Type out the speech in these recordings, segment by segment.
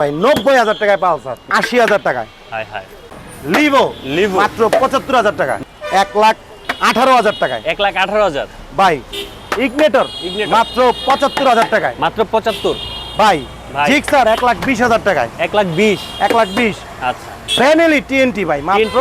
ভাই নব্বই হাজার টাকায় পালসার আশি হাজার টাকায়। হাই লিভো? মাত্র পঁচাত্তর হাজার টাকা। এক লাখ আঠারো হাজার টাকায়। এক লাখ আঠারো হাজার। ভাই ইগনেটর। মাত্র পঁচাত্তর হাজার টাকায়। মাত্র পঁচাত্তর। ভাই। জিক্সার এক লাখ বিশ হাজার টাকায়। এক লাখ বিশ। এক লাখ বিশ। আচ্ছা। ফ্যানেলি টিএনটি ভাই মাত্র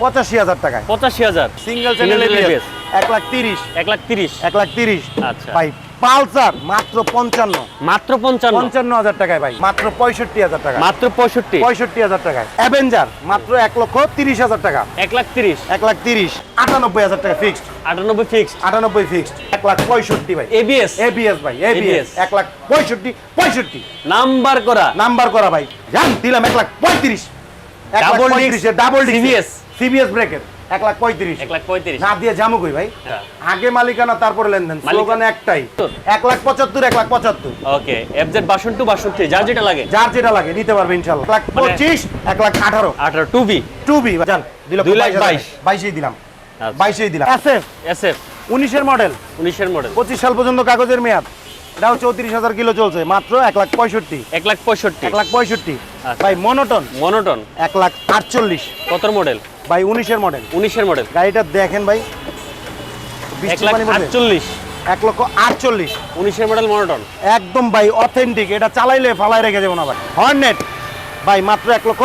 পঁচাশি হাজার টাকায়। পঁচাশি হাজার। সিঙ্গেল চ্যানেল এবিএস এক লাখ তিরিশ। এক লাখ তিরিশ। এক লাখ তিরিশ। আচ্ছা। ভাই পালসার মাত্র পঞ্চান্ন। মাত্র পঞ্চান্ন। পঞ্চান্ন হাজার টাকায় ভাই মাত্র পঁয়ষট্টি হাজার টাকা মাত্র পঁয়ষট্টি। পঁয়ষট্টি হাজার টাকায়। অ্যাভেঞ্জার মাত্র এক লক্ষ তিরিশ হাজার টাকা। এক লাখ তিরিশ। এক লাখ তিরিশ। আটানব্বই হাজার টাকা ফিক্সড আটানব্বই ফিক্সড আটানব্বই ফিক্সড এক লাখ পঁয়ষট্টি ভাই। এবিএস এবিএস ভাই এবিএস এক লাখ পঁয়ষট্টি পঁয়ষট্টি। নাম্বার করা। নাম্বার করা ভাই। জান দিলাম এক লাখ পঁয়ত্রিশ। এক লাখ Double disc, পঁয়ত্রিশের ডাবল CBS সিবিএস ব্রেকের এক লাখ পঁয়ত্রিশ। এক লাখ পঁয়ত্রিশ। না দিয়ে জামু কই ভাই। আগে মালিকানা তারপরে লেনদেন। স্লোগান একটাই। এক লাখ পঁচাত্তর এক লাখ পঁচাত্তর। ওকে এফজেড বাষট্টি বাষট্টি যার যেটা লাগে। যার যেটা লাগে নিতে পারবে ইনশাল্লাহ এক লাখ মানে- পঁচিশ এক লাখ আঠারো। আঠারো টু বি টু বি জান দুই লাখ বাইশ। বাইশেই দিলাম। আচ্ছা। বাইশেই দিলাম। এস এফ এস এফ উনিশের মডেল উনিশের মডেল পঁচিশ সাল পর্যন্ত কাগজের মেয়াদ। এটাও চৌত্রিশ হাজার কিলো চলছে মাত্র এক লাখ পঁয়ষট্টি। এক লাখ পঁয়ষট্টি। এক লাখ পঁয়ষট্টি। আচ্ছা। ভাই মনোটন মনোটন এক লাখ আটচল্লিশ। কত মডেল ভাই উনিশের মডেল উনিশের মডেল গাড়িটা দেখেন ভাই। এক লাখ আটচল্লিশ। এক লক্ষ আটচল্লিশ। উনিশের মডেল মনোটন একদম ভাই অথেন্টিক এটা চালাইলে ফালাই রেখে যাব না ভাই। হর্নেট ভাই মাত্র এক লক্ষ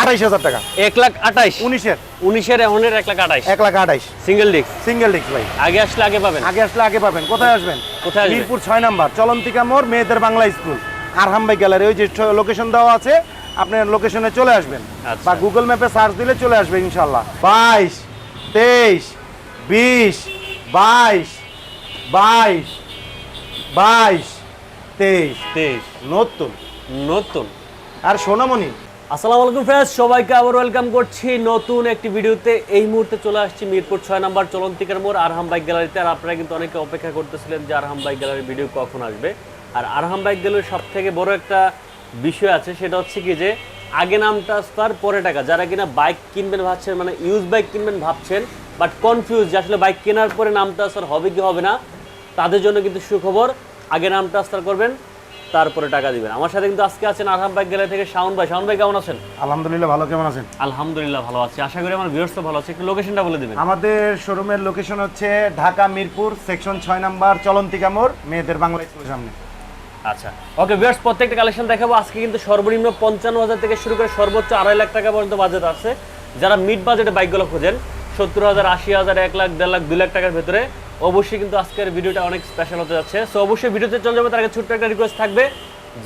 আঠাইশ হাজার টাকা। এক লাখ আঠাইশ। উনিশের। উনিশের এমনের এক লাখ আঠাইশ। এক লাখ আঠাইশ। সিঙ্গেল ডিস্ক সিঙ্গেল ডিস্ক ভাই। আগে আসলে আগে পাবেন? আগে আসলে আগে পাবেন। কোথায় আসবেন কোথায় আসবেন? মিরপুর ছয় নাম্বার চলন্তিকা মোড় মেয়েদের বাংলা স্কুল। আরহাম ভাই গ্যালারি ওই যে লোকেশন দেওয়া আছে আপনার লোকেশনে চলে আসবেন। আচ্ছা। বা গুগল ম্যাপে সার্চ দিলে চলে আসবে ইনশাল্লাহ বাইশ তেইশ বিশ বাইশ বাইশ বাইশ তেইশ। তেইশ। নতুন। নতুন। আর সোনামণি আসসালামু আলাইকুম ফ্রেন্ডস সবাইকে আবার ওয়েলকাম করছি নতুন একটি ভিডিওতে। এই মুহূর্তে চলে আসছি মিরপুর ছয় নম্বর চলন্তিকার মোড়, আরহাম বাইক গ্যালারিতে। আর আপনারা কিন্তু অনেকে অপেক্ষা করতেছিলেন যে আরহাম বাইক গ্যালারির ভিডিও কখন আসবে। আর আরহাম বাইক গ্যালারির সব থেকে বড় একটা বিষয় আছে, সেটা হচ্ছে কি যে, আগে নামটা তার পরে টাকা। যারা কিনা বাইক কিনবেন ভাবছেন মানে ইউজ বাইক কিনবেন ভাবছেন বাট কনফিউজ যে আসলে বাইক কেনার পরে নামটা স্যার হবে কি হবে না, তাদের জন্য কিন্তু সুখবর। আগে নাম ট্রান্সফার করবেন তারপরে টাকা দিবেন। আমার সাথে কিন্তু আজকে আছেন আরহাম বাইক গ্যালারি থেকে শাওন ভাই। শাওন ভাই কেমন আছেন? আলহামদুলিল্লাহ ভালো কেমন আছেন? আলহামদুলিল্লাহ ভালো আছি। আশা করি আমার ভিউয়ার্সও ভালো আছে। একটু লোকেশনটা বলে দিবেন। আমাদের শোরুমের লোকেশন হচ্ছে ঢাকা মিরপুর সেকশন ছয় নাম্বার চলন্তিকা মোড় মেয়েদের বাংলা স্কুলের সামনে। আচ্ছা। ওকে ভিউয়ার্স প্রত্যেকটা কালেকশন দেখাবো। আজকে কিন্তু সর্বনিম্ন পঞ্চান্ন হাজার থেকে শুরু করে সর্বোচ্চ আড়াই লাখ টাকা পর্যন্ত বাজেট আছে। যারা মিড বাজেটে বাইকগুলো খোঁজেন সত্তর হাজার আশি হাজার এক লাখ দেড় লাখ দুই লাখ টাকার ভেতরে অবশ্যই কিন্তু আজকের ভিডিওটা অনেক স্পেশাল হতে যাচ্ছে। সো অবশ্যই ভিডিওতে চলে যাবে তার আগে ছোট্ট একটা রিকোয়েস্ট থাকবে।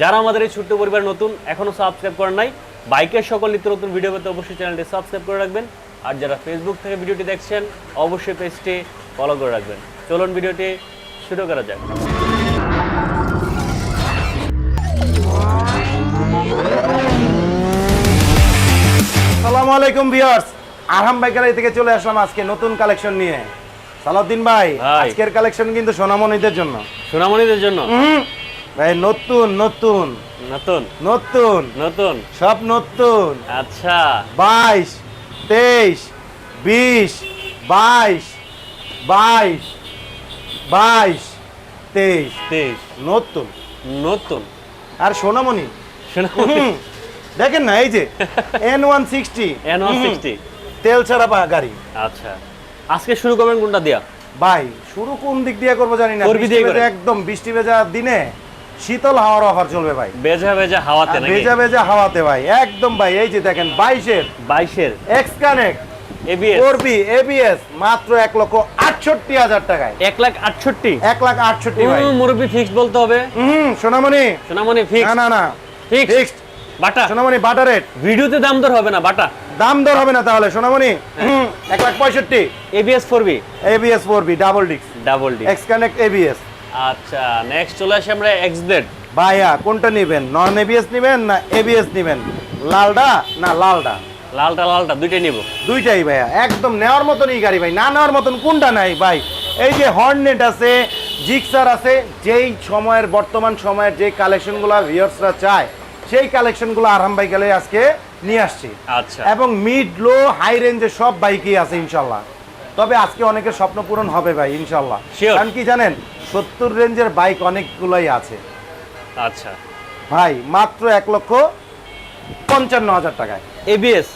যারা আমাদের এই ছোট্ট পরিবার নতুন, এখনও সাবস্ক্রাইব করেন নাই, বাইকের সকল নিত্য নতুন ভিডিও পেতে অবশ্যই চ্যানেলটি সাবস্ক্রাইব করে রাখবেন। আর যারা ফেসবুক থেকে ভিডিওটি দেখছেন, অবশ্যই পেজটি ফলো করে রাখবেন। চলুন ভিডিওটি শুরু করা যাক। সালামু আলাইকুম ভিউয়ার্স। আরহাম বাইকারি থেকে চলে আসলাম আজকে নতুন কালেকশন নিয়ে। সালাউদ্দিন ভাই। আজকের কালেকশন কিন্তু সোনামণিদের জন্য। সোনামণিদের জন্য? ভাই নতুন নতুন। নতুন? নতুন। নতুন? সব নতুন। আচ্ছা। বাইশ তেইশ বিশ বাইশ বাইশ বাইশ তেইশ। তেইশ। নতুন। নতুন? আর সোনামণি? সোনামণি? দেখেন না এই যে N one sixty N one sixty তেল ছাড়া পা- গাড়ি। আচ্ছা। আজকে শুরু করবেন কোনটা দিয়া? ভাই শুরু কোন দিক দিয়ে করব জানি না। করবি দিয়ে একদম বৃষ্টি ভেজা দিনে শীতল হাওয়ার অফার চলবে ভাই। বেজা বেজা হাওয়াতে নাকি? ভেজা ভেজা হাওয়াতে ভাই একদম ভাই এই যে দেখেন বাইশের। বাইশের। এক্স কানেক্ট এবিএস করবি এবিএস মাত্র এক লক্ষ আটষট্টি হাজার টাকায়। এক লাখ আটষট্টি? এক লাখ আটষট্টি মুরব্বী ফিক্সড বলতে হবে? হুম সোনামণি। সোনামণি না ফিক্স না না। ফিক্স ফিক্সড বাটা। সোনামণি বাটার রেট ভিডিওতে দাম দর হবে না বাটা। দাম দর হবে না তাহলে সোনামণি। এক লাখ পঁয়ষট্টি। ABS four B ABS four B double ডিক্স double D X connect ABS আচ্ছা নেক্সট চলে আসি আমরা এক্স ব্লেড ভাইয়া কোনটা নেবেন? নন এবিএস নেবেন না এবিএস নেবেন? লালডা না লালডা? লালটা লালটা দুইটাই নিব। দুইটাই ভাইয়া একদম নেওয়ার মতনই গাড়ি ভাই না নেওয়ার মতন কোনটা নাই ভাই। এই যে হর্নেট আছে জিক্সার আছে যেই সময়ের বর্তমান সময়ের যে কালেকশনগুলো ভিউয়ার্সরা চায় সেই কালেকশনগুলো আরাম ভাই গেলে আজকে নিয়ে আসছি। আচ্ছা। এবং মিড লো হাই রেঞ্জের সব বাইকই আছে ইনশাল্লাহ। তবে আজকে অনেকের স্বপ্ন পূরণ হবে ভাই ইনশাল্লাহ। কারণ কি জানেন সত্তর রেঞ্জের বাইক অনেকগুলোই আছে। আচ্ছা। ভাই মাত্র এক লক্ষ পঞ্চান্ন হাজার টাকায়। এবিএস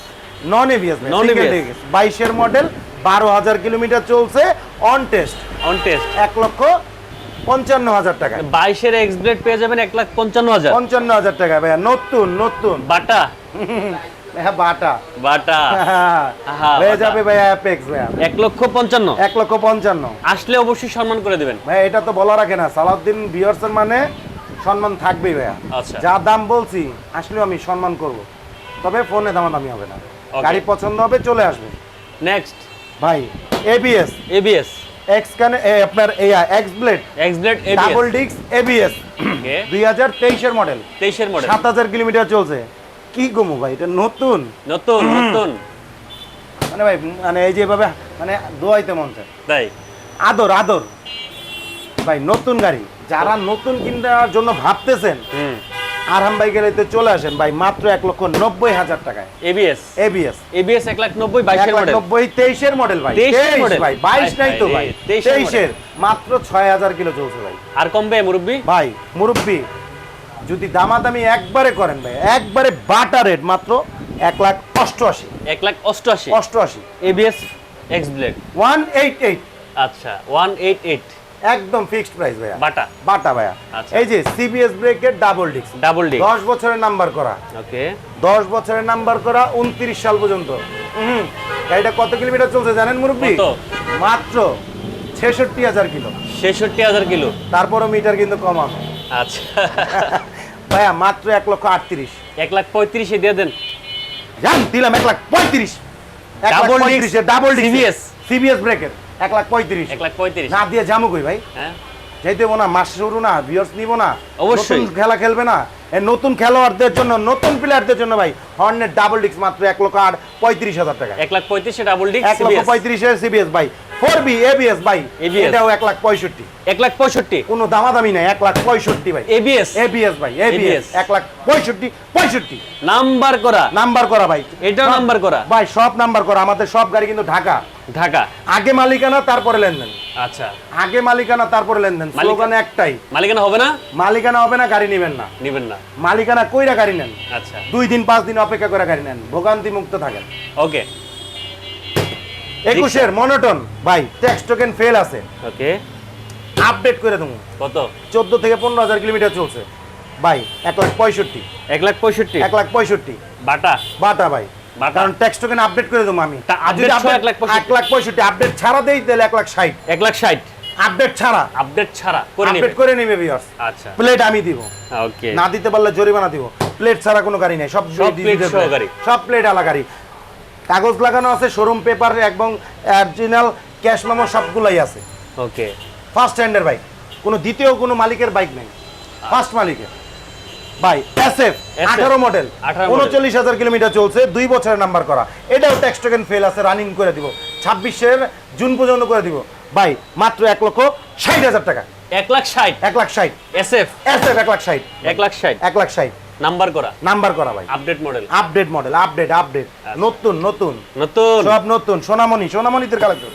নন এভিএস Non-ABS বাইশের মডেল বারো হাজার কিলোমিটার চলছে অন টেস্ট অন টেস্ট এক লক্ষ পঞ্চান্ন হাজার টাকায় বাইশের এক্স ব্লেড পেয়ে যাবেন এক লাখ পঞ্চান্ন হাজার। পঞ্চান্ন হাজার টাকা ভাইয়া নতুন নতুন। বাটা? হ্যাঁ বাটা। বাটা। আহা, হয়ে যাবে ভাইয়া অ্যাপেক্স ভাইয়া। এক লক্ষ পঞ্চান্ন। এক লক্ষ পঞ্চান্ন। আসলে অবশ্যই সম্মান করে দেবেন। এটা তো বলা রাখে না। সালাউদ্দিন বিয়ার্সের মানে সম্মান থাকবেই ভাইয়া। আচ্ছা। যা দাম বলছি আসলেও আমি সম্মান করব। তবে ফোনে দামাদামি হবে না। গাড়ি পছন্দ হবে চলে আসবে। নেক্সট ভাই এবিএস এবিএস এক্স কানে এ, আপনার এই X blade X blade double ডিক্স এবিএস মডেল কিলোমিটার চলছে। কি গমু ভাই এটা নতুন? নতুন নতুন। মানে ভাই মানে এই যেভাবে মানে দোয়াইতে মন চায়। তাই? আদর আদর। ভাই নতুন গাড়ি। যারা নতুন কিনার জন্য ভাবতেছেন আরহাম ভাই গেলে চলে আসেন ভাই মাত্র এক লক্ষ নব্বই হাজার টাকায়। এবিএস এবিএস এবিএস এক লাখ নব্বই বাইশের মডেল নব্বই তেইশের মডেল ভাই। 23 তেইশ ভাই বাইশ নাই তো ভাই, ভাই। এই 23 এর তেইশের মাত্র ছয় হাজার কিলো চলছে ভাই। আর কমবে মুরব্বী? ভাই মুরব্বি যদি দামাদামি একবারে করেন ভাই একবারে বাটা রেট মাত্র এক লাখ অষ্টআশি। এক লাখ অষ্টআশি? অষ্টআশি। ABS X blade one eight eight. আচ্ছা ওয়ান এইট এইট। একদম ফিক্সড প্রাইস ভাইয়া। বাটা? বাটা ভাইয়া। আচ্ছা। এই যে সিবিএস ব্রেকের ডাবল ডিস্ক ডাবল ডি দশ বছরের নাম্বার করা। ওকে। দশ বছরের নাম্বার করা উনত্রিশ সাল পর্যন্ত। হুম গাড়িটা কত কিলোমিটার চলছে জানেন মুরব্বী? কত? মাত্র ছেষট্টি হাজার কিলো। ছেষট্টি হাজার কিলো। তারপরও মিটার কিন্তু কম হবে আচ্ছা। ভাইয়া মাত্র এক লক্ষ আটত্রিশ। এক লাখ পঁয়ত্রিশে দিয়ে দেন। জান দিলাম এক লাখ পঁয়ত্রিশ। এক লাখ Double disc, পঁয়ত্রিশের ডাবল CBS সিবিএস ব্রেকের এক লাখ পঁয়ত্রিশ। এক লাখ পঁয়ত্রিশ। না দিয়ে যাব কই ভাই? হ্যাঁ। যাই দেবো না মাস শুরু না ভিউর্স নিব না অবশ্যই। খেলা খেলবে না। নতুন খেলোয়াড়দের জন্য নতুন প্লেয়ারদের জন্য ভাই হর্নের ডাবল ডিস্ক মাত্র এক লক্ষ আট পঁয়ত্রিশ হাজার টাকা। এক লাখ পঁয়ত্রিশে ডাবল ডিক্স এক লক্ষ পঁয়ত্রিশে সিবিএস ভাই। ফোর বি এবিএস ভাই এটাও এক লাখ পঁয়ষট্টি। এক লাখ পঁয়ষট্টি? কোনো দামাদামি নাই এক লাখ পঁয়ষট্টি ভাই। এবিএস এবিএস ভাই ABS এক লাখ পঁয়ষট্টি পঁয়ষট্টি। নাম্বার করা। নাম্বার করা ভাই। এটাও নাম্বার করা? ভাই সব নাম্বার করা। আমাদের সব গাড়ি কিন্তু ঢাকা। ঢাকা। আগে মালিকানা তারপরে লেনদেন। আচ্ছা। আগে মালিকানা তারপরে লেনদেন। স্লোগান একটাই। মালিকানা হবে না? মালিকানা হবে না গাড়ি নেবেন না। নিবেন না। মালিকানা কইরা গাড়ি নেন। আচ্ছা। দুই দিন পাঁচ দিন অপেক্ষা করে গাড়ি নেন। ভোগান্তি মুক্ত থাকেন। ওকে। একুশের মনোটন। ভাই ট্যাক্স টোকেন ফেল আছে। ওকে। আপডেট করে দেবো। কত? চোদ্দ থেকে পনেরো হাজার কিলোমিটার চলছে। ভাই এক লাখ পঁয়ষট্টি। এক লাখ পঁয়ষট্টি? এক লাখ পঁয়ষট্টি। বাটা? বাটা ভাই। কারণ ট্যাক্স টোকেন আপডেট করে দেবো আমি। এক লাখ পঁয়ষট্টি। আপডেট ছাড়া দেই তাহলে এক লাখ ষাট। এক লাখ ষাট? আপডেট ছাড়া। আপডেট ছাড়া? করে আপডেট করে নেবে ভিউয়ার্স আচ্ছা। প্লেট আমি দিব। ওকে না দিতে পারলে জরিমানা দিব। প্লেট ছাড়া কোনো গাড়ি নেই। সব। গাড়ি। সব প্লেট আলা গাড়ি। কাগজ লাগানো আছে শোরুম পেপার এবং অরিজিনাল ক্যাশ মেমো সবগুলাই আছে। ওকে ফার্স্ট হ্যান্ডের বাইক কোনো দ্বিতীয় কোনো মালিকের বাইক নেই। ফার্স্ট মালিকের। ভাই এসএফ SF, আঠারো মডেল 18 model। উনচল্লিশ হাজার কিলোমিটার চলছে দুই বছরের নাম্বার করা। এটাও ট্যাক্স টোকেন ফেল আছে রানিং করে দিব। ছাব্বিশের জুন পর্যন্ত করে দিব। ভাই মাত্র এক লক্ষ ষাট হাজার টাকা। এক লাখ ষাট। এক লাখ ষাট। এস এফ এসএফ এক লাখ ষাট। এক লাখ ষাট। এক লাখ ষাট। নাম্বার করা? নাম্বার করা ভাই। Update model update model update update. নতুন নতুন। নতুন। সব নতুন। সোনামণি সোনামণিদের কালেকশন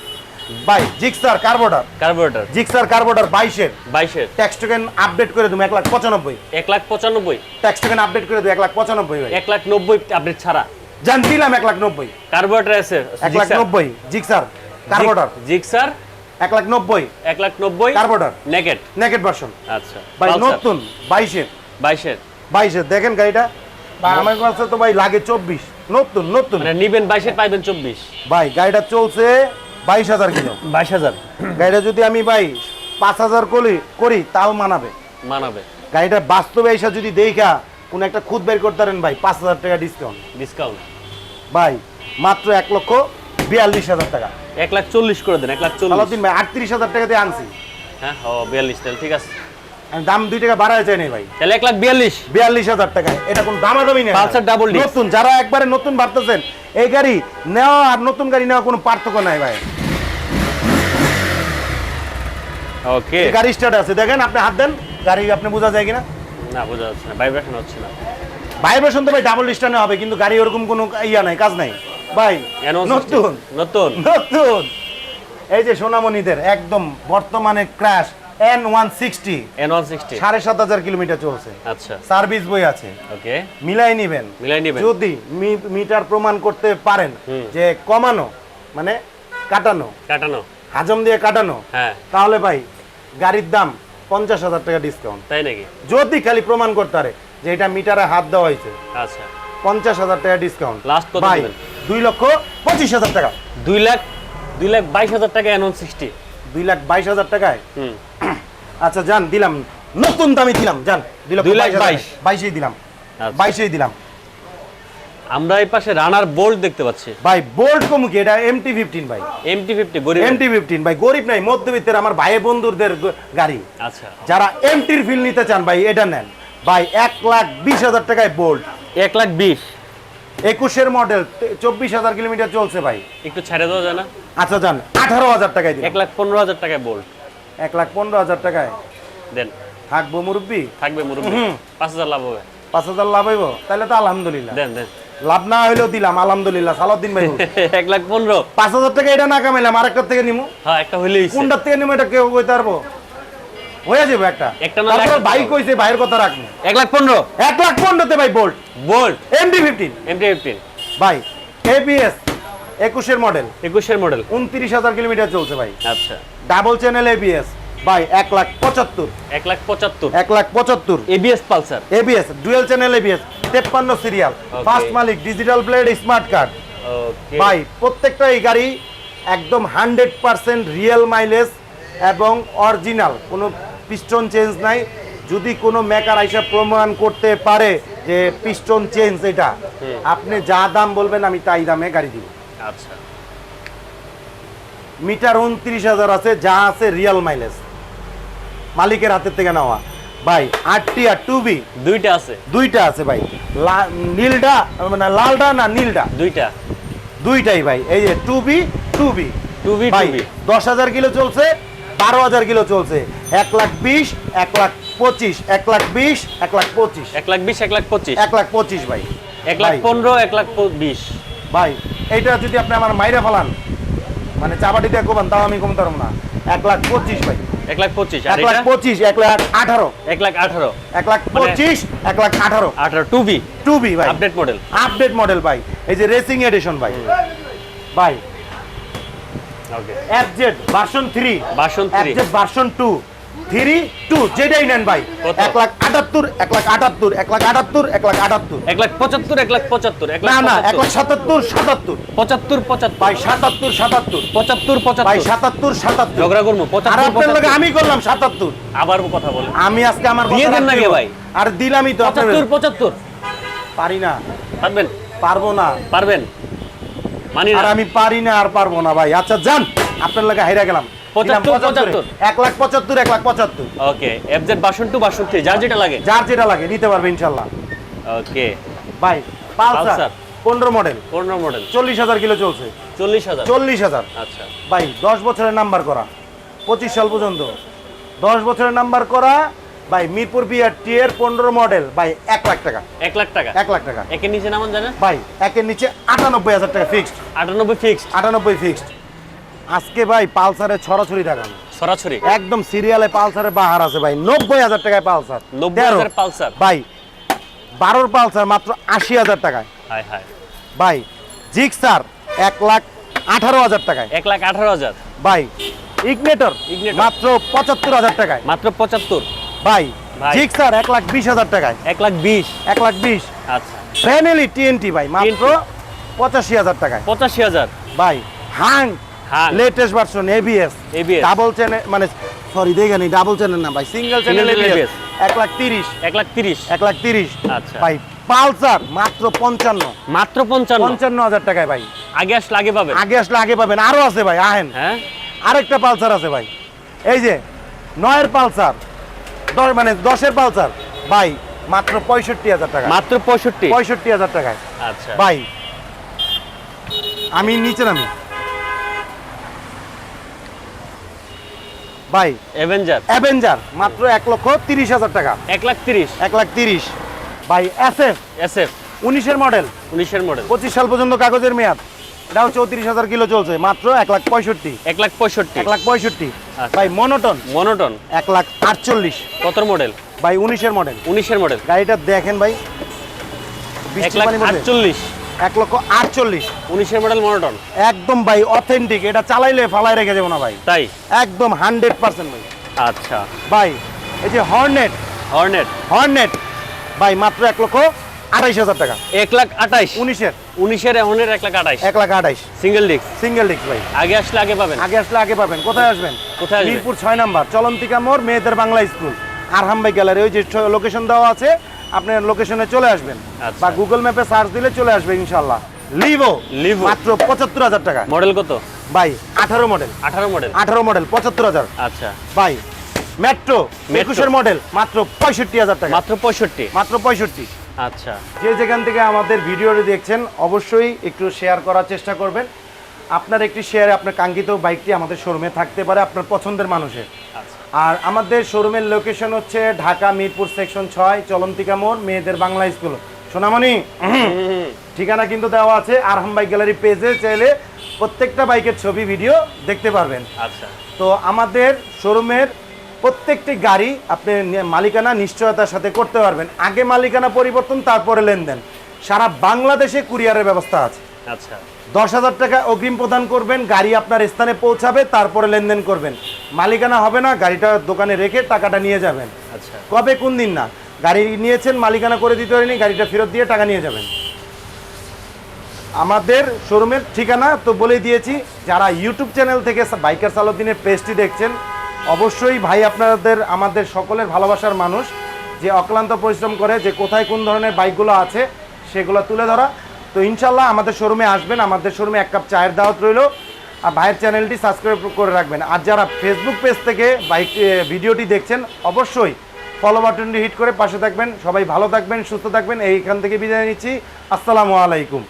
ভাই জিক্সার কার্বোডার কার্বোরেটর জিক্সার কার্বোডার বাইশের। বাইশের। ট্যাক্স টোকেন আপডেট করে দেবো এক লাখ পঁচানব্বই। এক লাখ পঁচানব্বই। ট্যাক্স টোকেন আপডেট করে দেবো এক লাখ পঁচানব্বই ভাই। এক লাখ নব্বই আপডেট ছাড়া। জান দিলাম এক লাখ নব্বই। কার্বোরেটর আছে এক লাখ নব্বই জিক্সার কার্বোডার জিক্সার এক লাখ নব্বই। এক লাখ নব্বই। কার্বোডার নেকেট নেকেট ভার্সন আচ্ছা। ভাই নতুন বাইশের। বাইশের। বাইশের দেখেন গাড়িটা। ভাই আমার কাছে তো ভাই লাগে চব্বিশ। নতুন নতুন। মানে নিবেন বাইশের পাইবেন চব্বিশ। ভাই গাড়িটা চলছে বাইশ হাজার কিলো। বাইশ হাজার। গাড়িটা যদি আমি ভাই পাঁচ হাজার করি করি তাও মানাবে। মানাবে। গাড়িটা বাস্তবে এসে যদি দেখা কোন একটা খুদ বের করতে পারেন ভাই পাঁচ হাজার টাকা ডিসকাউন্ট ডিসকাউন্ট ভাই মাত্র এক লক্ষ বিয়াল্লিশ হাজার টাকা। এক লাখ চল্লিশ করে দেন এক লাখ চল্লিশ। ভাই আটত্রিশ হাজার টাকা দিয়ে আনছি। হ্যাঁ ও বিয়াল্লিশ তাহলে ঠিক আছে। দাম দুই টাকা বাড়ায় চাই নাই ভাই। তাহলে এক লাখ বিয়াল্লিশ। বিয়াল্লিশ হাজার টাকায় এটা কোন দামাদামি নেই। double disc। নতুন যারা একবারে নতুন ভাবতেছেন এই গাড়ি নেওয়া আর নতুন গাড়ি নেওয়া কোনো পার্থক্য নাই ভাই। ওকে গাড়ি স্টার্ট আছে। দেখেন আপনি হাত দেন গাড়ি আপনি বোঝা যায় কিনা? না বোঝা যাচ্ছে না ভাইব্রেশন হচ্ছে না। ভাইব্রেশন তো ভাই ডাবল স্টার্ট হবে কিন্তু গাড়ি ওরকম কোনো ইয়া নাই কাজ নাই। ভাই নতুন। নতুন। নতুন। এই যে সোনামণিদের একদম বর্তমানে crash N one sixty N one sixty সাড়ে সাত হাজার কিলোমিটার চলছে। আচ্ছা। সার্ভিস বই আছে। ওকে। মিলাই নিবেন। মিলাই নেবেন। যদি মিটার প্রমাণ করতে পারেন যে কমানো মানে কাটানো কাটানো। হাজম দিয়ে কাটানো হ্যাঁ। তাহলে ভাই গাড়ির দাম পঞ্চাশ হাজার টাকা ডিসকাউন্ট তাই নাকি? যদি খালি প্রমাণ করতে পারে যে এটা মিটারে হাত দেওয়া হয়েছে আচ্ছা। পঞ্চাশ হাজার টাকা ডিসকাউন্ট Last কত ভাই দুই লক্ষ পঁচিশ হাজার টাকা। দুই লাখ দুই লাখ বাইশ হাজার টাকা এন ওয়ান সিক্সটি দুই লাখ বাইশ হাজার টাকায়। আচ্ছা যান দিলাম। নতুন দামে দিলাম যান দুই লাখ বাইশ বাইশেই দিলাম। আচ্ছা। বাইশেই দিলাম। আমরা এই পাশে রানার বোল্ট দেখতে পাচ্ছি। ভাই বোল্ট কমুকি এটা এমটি ফিফটিন ভাই। এমটি ফিফটি গরিব। এমটি ফিফটিন ভাই গরিব নাই মধ্যবিত্তের আমার ভাই বন্ধুদের গাড়ি। আচ্ছা। যারা এমটির ফিল নিতে চান ভাই এটা নেন। ভাই এক লাখ বিশ হাজার টাকায় বোল্ট। এক লাখ বিশ। একুশের মডেল চব্বিশ হাজার কিলোমিটার চলছে ভাই। একটু ছেড়ে দেওয়া যায় না? আচ্ছা যান আঠারো হাজার টাকায় দিন এক লাখ পনেরো হাজার টাকায় বোল্ট এক লাখ পনেরো হাজার টাকায়? দেন। থাকব মুরব্বী? থাকবে মুরব্বী। পাঁচ হাজার লাভ হবে। পাঁচ হাজার লাভ হইব? তাহলে তো আলহামদুলিল্লাহ। দেন দেন। লাভ না হইলেও দিলাম আলহামদুলিল্লাহ। সালাউদ্দিন ভাই এক লাখ পনেরো। পাঁচ হাজার টাকা এটা না কামাইলাম আরেকটার থেকে নিমু। হ্যাঁ একটা হইলেই কোনটার থেকে নিমু এটা কেউ কইতে পারব? হয়ে যাবে একটা। একটা না তারপর একটা কইছে ভাইয়ের কথা রাখব। এক লাখ পনেরো। এক লাখ পনেরোতে ভাই bolt bolt MD fifteen MT fifteen ভাই এবিএস একুশের মডেল। একুশের মডেল। উনত্রিশ হাজার কিলোমিটার চলছে ভাই। আচ্ছা। ডাবল চ্যানেল এবিএস ভাই এক লাখ পঁচাত্তর। এক লাখ পঁচাত্তর। এক লাখ পঁচাত্তর। ABS Pulsar. ABS dual channel ABS তেপ্পান্ন সিরিয়াল। Okay. ফার্স্ট মালিক ডিজিটাল প্লেট স্মার্ট কার্ড। ভাই প্রত্যেকটা এই গাড়ি একদম হান্ড্রেড পার্সেন্ট রিয়েল মাইলেজ এবং অরিজিনাল। কোনো পিস্টন চেঞ্জ নাই। যদি কোনো মেকার আইসা প্রমাণ করতে পারে যে পিস্টন চেঞ্জ এটা আপনি যা দাম বলবেন আমি তাই দামে গাড়ি দিব। আচ্ছা। মিটার উনত্রিশ হাজার আছে যা আছে রিয়েল মাইলেজ মালিকের হাতের থেকে নেওয়া। ভাই আটটি আর টু বি দুইটা আছে। দুইটা আছে ভাই। নীলটা মানে লালটা না নীলটা? দুইটা। দুইটাই ভাই। এই যে two B two B two B ভাই টু বি দশ হাজার কিলো চলছে বারো হাজার কিলো চলছে এক লাখ বিশ এক লাখ পঁচিশ এক লাখ বিশ এক লাখ পঁচিশ এক লাখ বিশ এক লাখ পঁচিশ এক লাখ পঁচিশ ভাই এক লাখ পনেরো এক লাখ বিশ ভাই এইটা যদি আপনি আমার মাইরা ফেলান মানে চাপাটি দিয়ে কমান তাও আমি কমতে পারব না এক লাখ পঁচিশ ভাই এক লাখ পঁচিশ এক লাখ পঁচিশ এক লাখ আঠারো এক লাখ আঠারো এক লাখ মানে- পঁচিশ এক লাখ আঠারো আঠারো টু বি টু বি ভাই আপডেট মডেল আপডেট মডেল ভাই এই যে রেসিং এডিশন ভাই ভাই FZ version three version three version two three two যেটাই নেন ভাই। এক লাখ আটাত্তর এক লাখ আটাত্তর এক লাখ আটাত্তর এক লাখ আটাত্তর। এক লাখ পঁচাত্তর এক লাখ পঁচাত্তর না না এক লাখ সাতাত্তর সাতাত্তর। পঁচাত্তর পঁচাত্তর। ভাই সাতাত্তর সাতাত্তর। পঁচাত্তর ভাই সাতাত্তর সাতাত্তর। ঝগড়া করব পঁচাত্তর আপনার আমি করলাম সাতাত্তর। আবার কথা বলে আমি আজকে আমার দিয়ে দেন না। ভাই। আর দিলামই তো পঁচাত্তর পঁচাত্তর। পারি না। পারবেন? পারব না। পারবেন? আর আমি পারি না আর পারব না ভাই। আচ্ছা যান। আপনার লাগে হাইরা গেলাম। দিলাম পঁচাত্তর, 75 পঁচাত্তর। এক লাখ পঁচাত্তর এক লাখ পঁচাত্তর। Okay FZ version two version three যার যেটা লাগে। যার যেটা লাগে নিতে পারবে ইনশাল্লাহ। ওকে। ভাই পালসার পালসার। পনেরো মডেল। পনেরো মডেল। চল্লিশ হাজার কিলো চলছে। চল্লিশ হাজার। চল্লিশ হাজার। আচ্ছা। ভাই দশ বছরের নাম্বার করা। পঁচিশ সাল পর্যন্ত। দশ বছরের নাম্বার করা ভাই মিরপুর বিআর টি এর পনেরো মডেল ভাই এক লাখ টাকা। এক লাখ টাকা? এক লাখ টাকা। একের নিচে নামান জানেন? ভাই একের নিচে আটানব্বই হাজার টাকা ফিক্সড আটানব্বই ফিক্সড আটানব্বই ফিক্সড আজকে ভাই পালসারে ছড়াছড়ি টাকা সরাসরি একদম সিরিয়ালে পালসারে বাহার আছে ভাই নব্বই হাজার টাকায় পালসার। নব্বই। হাজার পালসার? ভাই বারোর পালসার মাত্র আশি হাজার টাকায়। হায় হায়। ভাই জিক্সার এক লাখ আঠারো হাজার টাকায়। এক লাখ আঠারো হাজার? ভাই ইগনেটর Ignitor। মাত্র পঁচাত্তর হাজার টাকায়। মাত্র পঁচাত্তর? ভাই। জিক্সার এক লাখ বিশ হাজার টাকায়। এক লাখ বিশ? এক লাখ বিশ। আচ্ছা। ফ্যানেলি টিএনটি ভাই মাত্র পঁচাশি হাজার টাকায়। পঁচাশি হাজার? ভাই Hang. Latest version ABS ABS double channel মানে সরি দেখেনি ডাবল চ্যানেল না ভাই সিঙ্গেল চ্যানেল এবিএস এক লাখ তিরিশ। এক লাখ তিরিশ? এক লাখ তিরিশ। আচ্ছা। ভাই পালসার মাত্র পঞ্চান্ন। মাত্র পঞ্চান্ন? পঞ্চান্ন হাজার টাকায় ভাই। আগে আসলে আগে পাবেন? আগে আসলে আগে পাবেন। আরও আছে ভাই আহেন। হ্যাঁ? আরেকটা পালসার আছে ভাই। এই যে নয়ের পালসার। দশ মানে দশের পালসার ভাই মাত্র পঁয়ষট্টি হাজার টাকা। মাত্র পঁয়ষট্টি? পঁয়ষট্টি হাজার টাকায়। আচ্ছা। ভাই আমি নিচে নামি। ভাই অ্যাভেঞ্জার অ্যাভেঞ্জার মাত্র এক লক্ষ তিরিশ হাজার টাকা। এক লাখ তিরিশ? এক লাখ তিরিশ। ভাই এস এফ এস এফ উনিশের মডেল উনিশের মডেল পঁচিশ সাল পর্যন্ত কাগজের মেয়াদ। এটাও চৌত্রিশ হাজার কিলো চলছে মাত্র এক লাখ পঁয়ষট্টি। এক লাখ পঁয়ষট্টি। এক লাখ পঁয়ষট্টি। আচ্ছা। ভাই মনোটন মনোটন এক লাখ আটচল্লিশ। কত মডেল ভাই উনিশের মডেল উনিশের মডেল গাড়িটা দেখেন ভাই। এক লাখ আটচল্লিশ। এক লক্ষ আটচল্লিশ। উনিশের মডেল মনোটন একদম ভাই অথেন্টিক এটা চালাইলে ফালাই রেখে যাব না ভাই। তাই? একদম হান্ড্রেড পার্সেন্ট ভাই। আচ্ছা। ভাই এই যে হর্নেট হর্নেট হর্নেট ভাই মাত্র এক লক্ষ আঠাইশ হাজার টাকা। এক লাখ আঠাইশ। উনিশের। উনিশের হর্নেট এক লাখ আঠাইশ। এক লাখ আঠাইশ। সিঙ্গেল ডিস্ক সিঙ্গেল ডিস্ক ভাই। আগে আসলে আগে পাবেন? আগে আসলে আগে পাবেন। কোথায় আসবেন? কোথায়? মিরপুর ছয় নাম্বার চলন্তিকা মোড় মেয়েদের বাংলা স্কুল। আরহাম ভাই গ্যালারি ওই যে লোকেশন দেওয়া আছে আপনি লোকেশনে চলে আসবেন। আচ্ছা। বা গুগল ম্যাপে সার্চ দিলে চলে আসবে ইনশাল্লাহ লিভো Livo। মাত্র পঁচাত্তর হাজার টাকা। মডেল কত? ভাই আঠারো মডেল আঠারো মডেল আঠারো মডেল পঁচাত্তর হাজার। আচ্ছা। ভাই মেট্রো। একুশের মডেল মাত্র পঁয়ষট্টি হাজার টাকা। মাত্র পঁয়ষট্টি। মাত্র পঁয়ষট্টি। আচ্ছা। যে যেখান থেকে আমাদের ভিডিওটি দেখছেন অবশ্যই একটু শেয়ার করার চেষ্টা করবেন। আপনার একটি শেয়ারে আপনার কাঙ্ক্ষিত বাইকটি আমাদের শোরুমে থাকতে পারে আপনার পছন্দের মানুষের। আচ্ছা। আর আমাদের শোরুমের লোকেশন হচ্ছে ঢাকা মিরপুর সেকশন ছয় চলন্তিকা মোড় মেয়েদের বাংলা স্কুল সোনামণি ঠিকানা কিন্তু দেওয়া আছে আরহাম বাইক গ্যালারি পেজে চাইলে প্রত্যেকটা বাইকের ছবি ভিডিও দেখতে পারবেন। আচ্ছা। তো আমাদের শোরুমের প্রত্যেকটি গাড়ি আপনি মালিকানা নিশ্চয়তার সাথে করতে পারবেন। আগে মালিকানা পরিবর্তন তারপরে লেনদেন। সারা বাংলাদেশে কুরিয়ারের ব্যবস্থা আছে। আচ্ছা। দশ হাজার টাকা অগ্রিম প্রদান করবেন গাড়ি আপনার স্থানে পৌঁছাবে তারপরে লেনদেন করবেন। মালিকানা হবে না গাড়িটা দোকানে রেখে টাকাটা নিয়ে যাবেন। আচ্ছা। কবে কোন দিন না। গাড়ি নিয়েছেন মালিকানা করে দিতে পারেনি গাড়িটা ফেরত দিয়ে টাকা নিয়ে যাবেন। আমাদের শোরুমের ঠিকানা তো বলে দিয়েছি যারা ইউটিউব চ্যানেল থেকে বাইকার সালাউদ্দিনের পেজটি দেখছেন অবশ্যই ভাই আপনাদের, আমাদের সকলের ভালোবাসার মানুষ যে অক্লান্ত পরিশ্রম করে, যে কোথায় কোন ধরনের বাইকগুলো আছে সেগুলো তুলে ধরা। তো ইনশাল্লাহ আমাদের শোরুমে আসবেন, আমাদের শোরুমে এক কাপ চায়ের দাওয়াত রইল। আর ভাইয়ের চ্যানেলটি সাবস্ক্রাইব করে রাখবেন। আর যারা ফেসবুক পেজ থেকে বাইক ভিডিওটি দেখছেন, অবশ্যই ফলো বাটনটি হিট করে পাশে থাকবেন। সবাই ভালো থাকবেন, সুস্থ থাকবেন। এইখান থেকে বিদায় নিচ্ছি। আসসালামু আলাইকুম।